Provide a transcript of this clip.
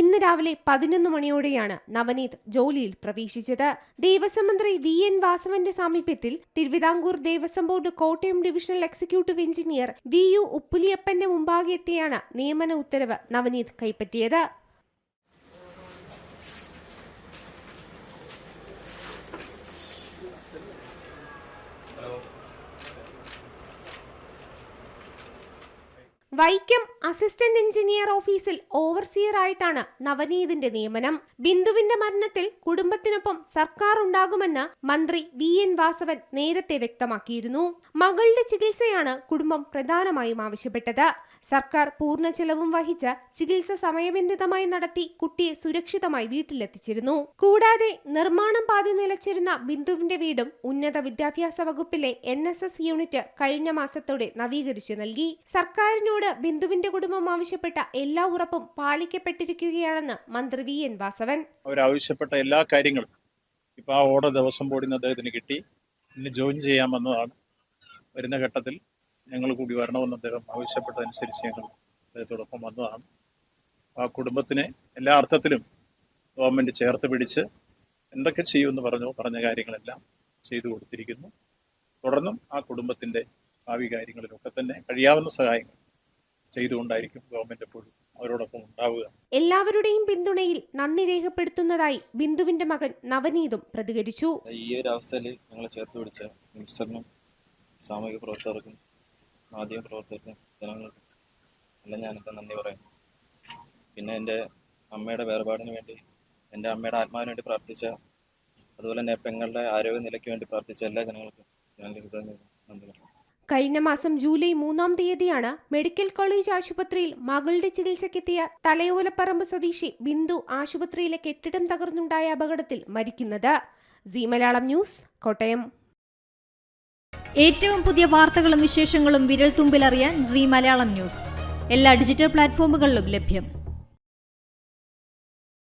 ഇന്ന് രാവിലെ പതിനൊന്ന് മണിയോടെയാണ് നവനീത് ജോലിയിൽ പ്രവേശിച്ചത്. ദേവസ്വം മന്ത്രി വി എൻ വാസവന്റെ സാമീപ്യത്തിൽ Travancore Devaswom board Kottayam divisional executive engineer V U ഉപ്പുലിയപ്പന്റെ മുമ്പാകെ എത്തിയാണ് നിയമന ഉത്തരവ് നവനീത് കൈപ്പറ്റിയത്. വൈക്കം അസിസ്റ്റന്റ് എഞ്ചിനീയർ ഓഫീസിൽ ഓവർസിയർ ആയിട്ടാണ് നവനീതിന്റെ നിയമനം. ബിന്ദുവിന്റെ മരണത്തിൽ കുടുംബത്തിനൊപ്പം സർക്കാർ ഉണ്ടാകുമെന്ന് മന്ത്രി വി എൻ വാസവൻ നേരത്തെ വ്യക്തമാക്കിയിരുന്നു. മകളുടെ ചികിത്സയാണ് കുടുംബം പ്രധാനമായും ആവശ്യപ്പെട്ടത്. സർക്കാർ പൂർണ ചെലവും വഹിച്ച് ചികിത്സ സമയബന്ധിതമായി നടത്തി കുട്ടിയെ സുരക്ഷിതമായി വീട്ടിലെത്തിച്ചിരുന്നു. കൂടാതെ നിർമ്മാണം പാതി നിലച്ചിരുന്ന ബിന്ദുവിന്റെ വീടും ഉന്നത വിദ്യാഭ്യാസ വകുപ്പിലെ എൻ യൂണിറ്റ് കഴിഞ്ഞ മാസത്തോടെ നവീകരിച്ചു നൽകി. സർക്കാരിനോട് ബിന്ദുവിന്റെ കുടുംബം ആവശ്യപ്പെട്ട എല്ലാ ഉറപ്പും പാലിക്കപ്പെട്ടിരിക്കുകയാണെന്ന് മന്ത്രി വി. എൻ. വാസവൻ. അവരാവശ്യപ്പെട്ട എല്ലാ കാര്യങ്ങളും ഇപ്പോൾ ആ ഓർഡർ ദിവസം ബോർഡിൽ അദ്ദേഹത്തിന് കിട്ടി. ഇന്ന് ജോയിൻ ചെയ്യാമെന്നതാണ്. വരുന്ന ഘട്ടത്തിൽ ഞങ്ങൾ കൂടി വരണമെന്ന് അദ്ദേഹം ആവശ്യപ്പെട്ടതനുസരിച്ച് ഞങ്ങൾ അദ്ദേഹത്തോടൊപ്പം വന്നതാണ്. ആ കുടുംബത്തിനെ എല്ലാ അർത്ഥത്തിലും ഗവൺമെന്റ് ചേർത്ത് പിടിച്ച് എന്തൊക്കെ ചെയ്യുമെന്ന് പറഞ്ഞു പറഞ്ഞ കാര്യങ്ങളെല്ലാം ചെയ്തു കൊടുത്തിരിക്കുന്നു. തുടർന്നും ആ കുടുംബത്തിന്റെ ഭാവി കാര്യങ്ങളിലൊക്കെ തന്നെ കഴിയാവുന്ന സഹായങ്ങൾ ചെയ്തുകൊണ്ടായിരിക്കും ഗവൺമെന്റ് എപ്പോഴും അവരോടൊപ്പം ഉണ്ടാവുക. എല്ലാവരുടെയും പിന്തുണയിൽ നന്ദി രേഖപ്പെടുത്തുന്നതായി ബിന്ദുവിന്റെ മകൻ നവനീതും പ്രതികരിച്ചു. ഈ ഒരു അവസ്ഥയിൽ ഞങ്ങളെ ചേർത്ത് പിടിച്ച മിനിസ്റ്ററിനും സാമൂഹിക പ്രവർത്തകർക്കും മാധ്യമ പ്രവർത്തകർക്കും ജനങ്ങൾക്കും എല്ലാം ഞാനിപ്പോൾ നന്ദി പറയുന്നു. പിന്നെ എന്റെ അമ്മയുടെ വേർപാടിന് വേണ്ടി എന്റെ അമ്മയുടെ ആത്മാവിന് വേണ്ടി പ്രാർത്ഥിച്ച അതുപോലെ തന്നെ പെങ്ങളുടെ ആരോഗ്യനിലയ്ക്ക് വേണ്ടി പ്രാർത്ഥിച്ച എല്ലാ ജനങ്ങൾക്കും ഞാൻ ഹൃദയം നന്ദി പറയുന്നു. കഴിഞ്ഞ മാസം ജൂലൈ മൂന്നാം തീയതിയാണ് മെഡിക്കൽ കോളേജ് ആശുപത്രിയിൽ മകളുടെ ചികിത്സയ്ക്കെത്തിയ തലയോലപ്പറമ്പ് സ്വദേശി ബിന്ദു ആശുപത്രിയിലെ കെട്ടിടം തകർന്നുണ്ടായ അപകടത്തിൽ മരിക്കുന്നത്. C Malayalam news Kottayam. ഏറ്റവും പുതിയ വാർത്തകളും വിശേഷങ്ങളും വിരൽ തുമ്പിലറിയാൻ സി മലയാളം ന്യൂസ്. എല്ലാ ഡിജിറ്റൽ പ്ലാറ്റ്ഫോമുകളിലും ലഭ്യം.